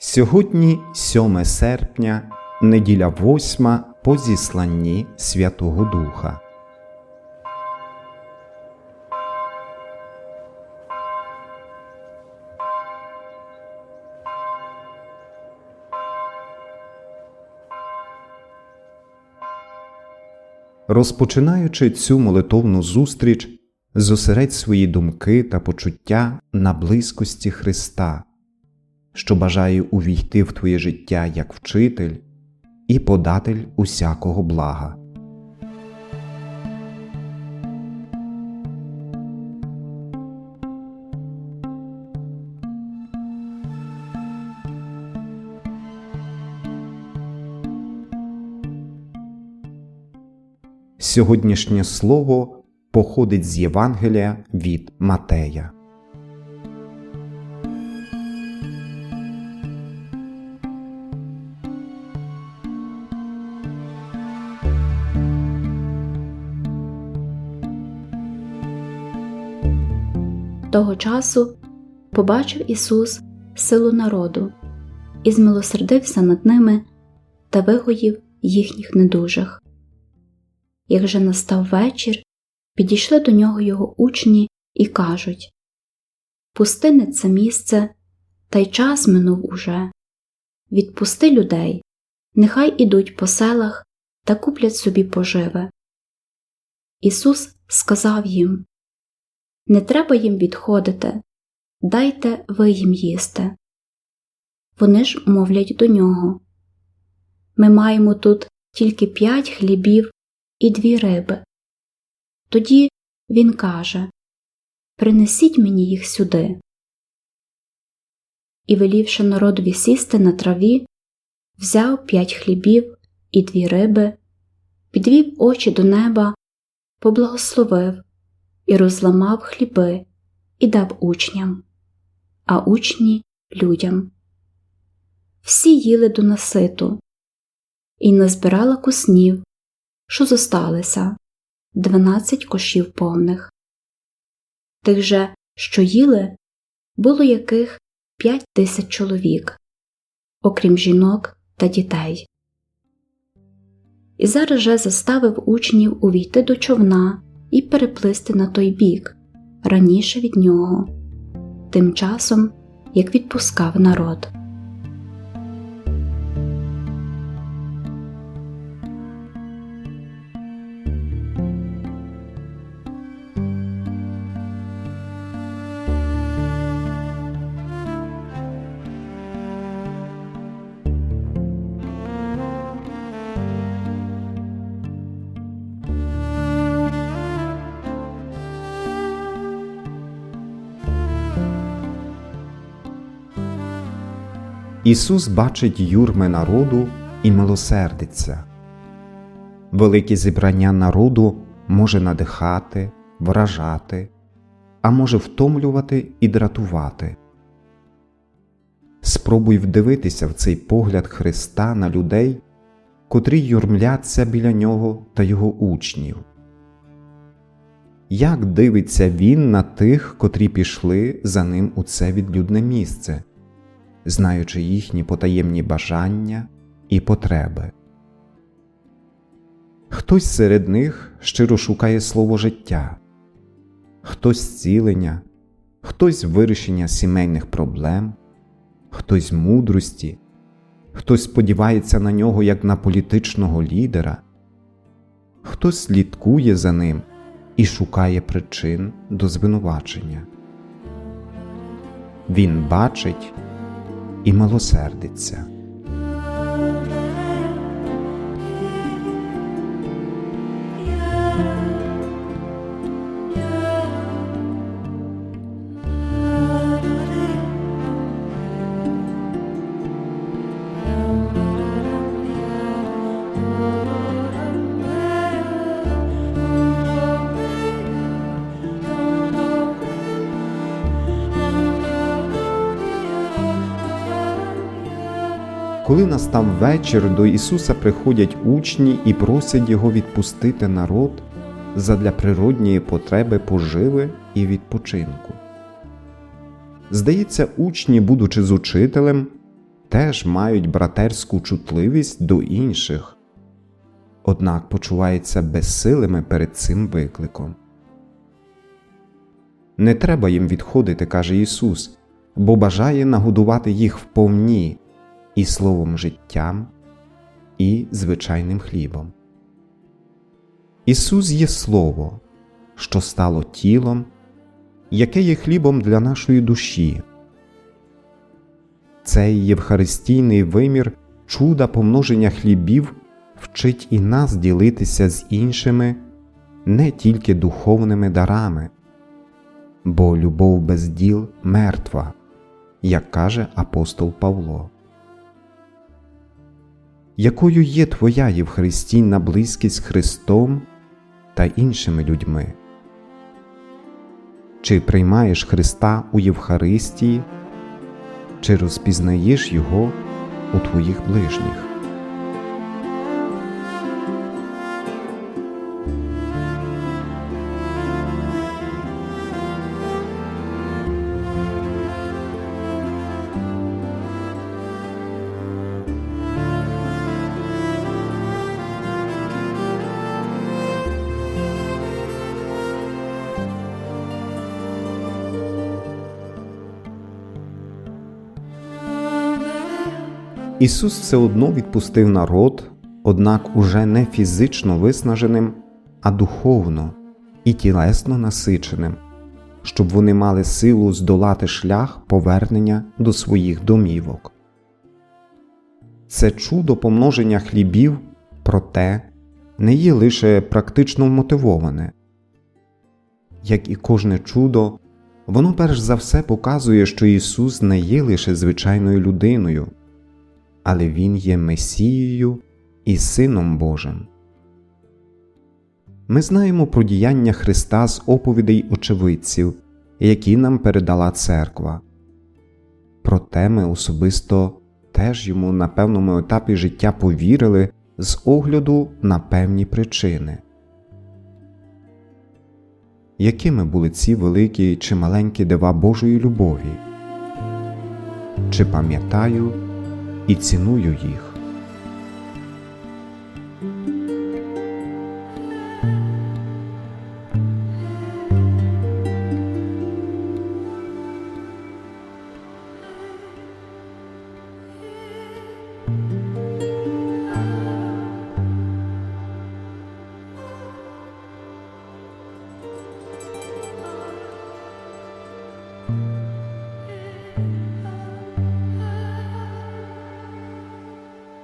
Сьогодні 7 серпня, неділя 8 по зісланні Святого Духа. Розпочинаючи цю молитовну зустріч, зосередь свої думки та почуття на близькості Христа, що бажає увійти в твоє життя як вчитель і податель усякого блага. Сьогоднішнє слово походить з Євангелія від Матея. Того часу побачив Ісус силу народу і змилосердився над ними та вигоїв їхніх недужих. Як же настав вечір, підійшли до нього його учні і кажуть Пустине це місце, та й час минув уже. Відпусти людей, нехай ідуть по селах та куплять собі поживе. Ісус сказав їм Не треба їм відходити, дайте ви їм їсти. Вони ж мовлять до нього Ми маємо тут тільки п'ять хлібів і дві риби. Тоді він каже Принесіть мені їх сюди. І, велівши народові сісти на траві, взяв п'ять хлібів і дві риби, підвів очі до неба, поблагословив і розламав хліби і дав учням, а учні людям. Всі їли до наситу, і назбирала куснів, що зосталися дванадцять кошів повних. Тих же, що їли, було яких п'ять тисяч чоловік, окрім жінок та дітей. І зараз же заставив учнів увійти до човна і переплисти на той бік раніше від нього, тим часом як відпускав народ. Ісус бачить юрми народу і милосердиться. Велике зібрання народу може надихати, вражати, а може втомлювати і дратувати. Спробуй вдивитися в цей погляд Христа на людей, котрі юрмляться біля нього та його учнів. Як дивиться він на тих, котрі пішли за ним у це відлюдне місце, знаючи їхні потаємні бажання і потреби? Хтось серед них щиро шукає слово життя, хтось зцілення, хтось вирішення сімейних проблем, хтось мудрості, хтось сподівається на нього як на політичного лідера, хтось слідкує за ним і шукає причин до звинувачення. Він бачить і милосердиться. Коли настав вечір, до Ісуса приходять учні і просять Його відпустити народ задля природньої потреби поживи і відпочинку. Здається, учні, будучи з учителем, теж мають братерську чутливість до інших, однак почуваються безсилими перед цим викликом. Не треба їм відходити, каже Ісус, бо бажає нагодувати їх вповні і словом життям, і звичайним хлібом. Ісус є Слово, що стало тілом, яке є хлібом для нашої душі. Цей євхаристійний вимір чуда помноження хлібів вчить і нас ділитися з іншими не тільки духовними дарами, бо любов без діл мертва, як каже апостол Павло. Якою є твоя євхаристійна близькість з Христом та іншими людьми? Чи приймаєш Христа у Євхаристії, чи розпізнаєш Його у твоїх ближніх? Ісус все одно відпустив народ, однак уже не фізично виснаженим, а духовно і тілесно насиченим, щоб вони мали силу здолати шлях повернення до своїх домівок. Це чудо помноження хлібів, проте не є лише практично вмотивоване. Як і кожне чудо, воно перш за все показує, що Ісус не є лише звичайною людиною але Він є Месією і Сином Божим. Ми знаємо про діяння Христа з оповідей очевидців, які нам передала церква. Проте ми особисто теж йому на певному етапі життя повірили з огляду на певні причини. Якими були ці великі чи маленькі дива Божої любові? Чи пам'ятаю і ціную їх.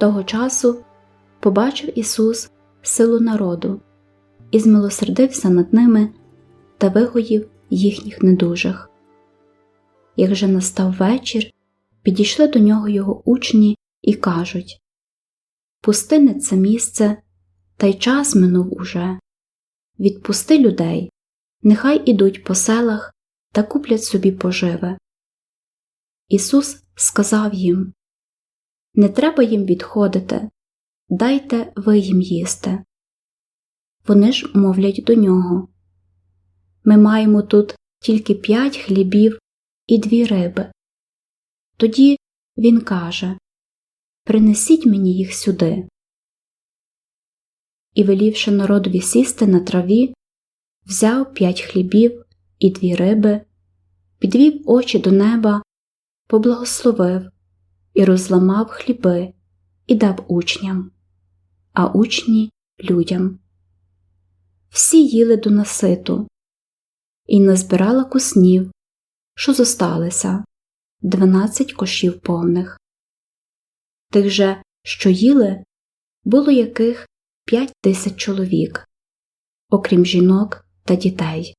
Того часу побачив Ісус силу народу і змилосердився над ними та вигоїв їхніх недужих. Як же настав вечір, підійшли до нього його учні і кажуть Пустине це місце, та й час минув уже. Відпусти людей, нехай ідуть по селах та куплять собі поживе. Ісус сказав їм не треба їм відходити, дайте ви їм їсти. Вони ж мовлять до нього Ми маємо тут тільки п'ять хлібів і дві риби. Тоді він каже Принесіть мені їх сюди. І, велівши народові сісти на траві, взяв п'ять хлібів і дві риби, підвів очі до неба, поблагословив і розламав хліби і дав учням, а учні людям. Всі їли до наситу, і назбирала куснів, що зосталися дванадцять кошів повних. Тих же, що їли, було яких п'ять тисяч чоловік, окрім жінок та дітей.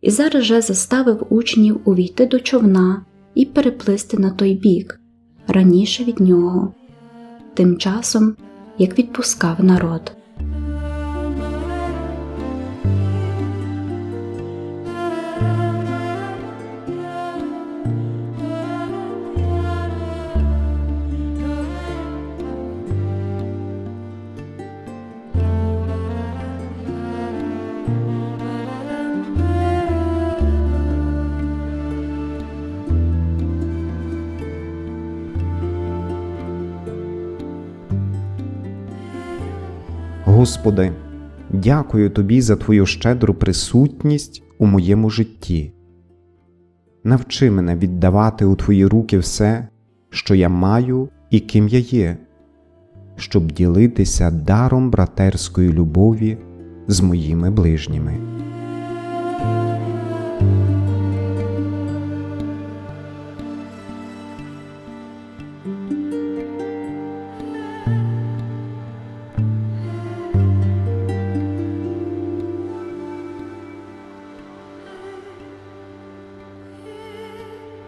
І зараз же заставив учнів увійти до човна і переплисти на той бік раніше від нього, тим часом як відпускав народ. Господи, дякую Тобі за Твою щедру присутність у моєму житті. Навчи мене віддавати у Твої руки все, що я маю і ким я є, щоб ділитися даром братерської любові з моїми ближніми.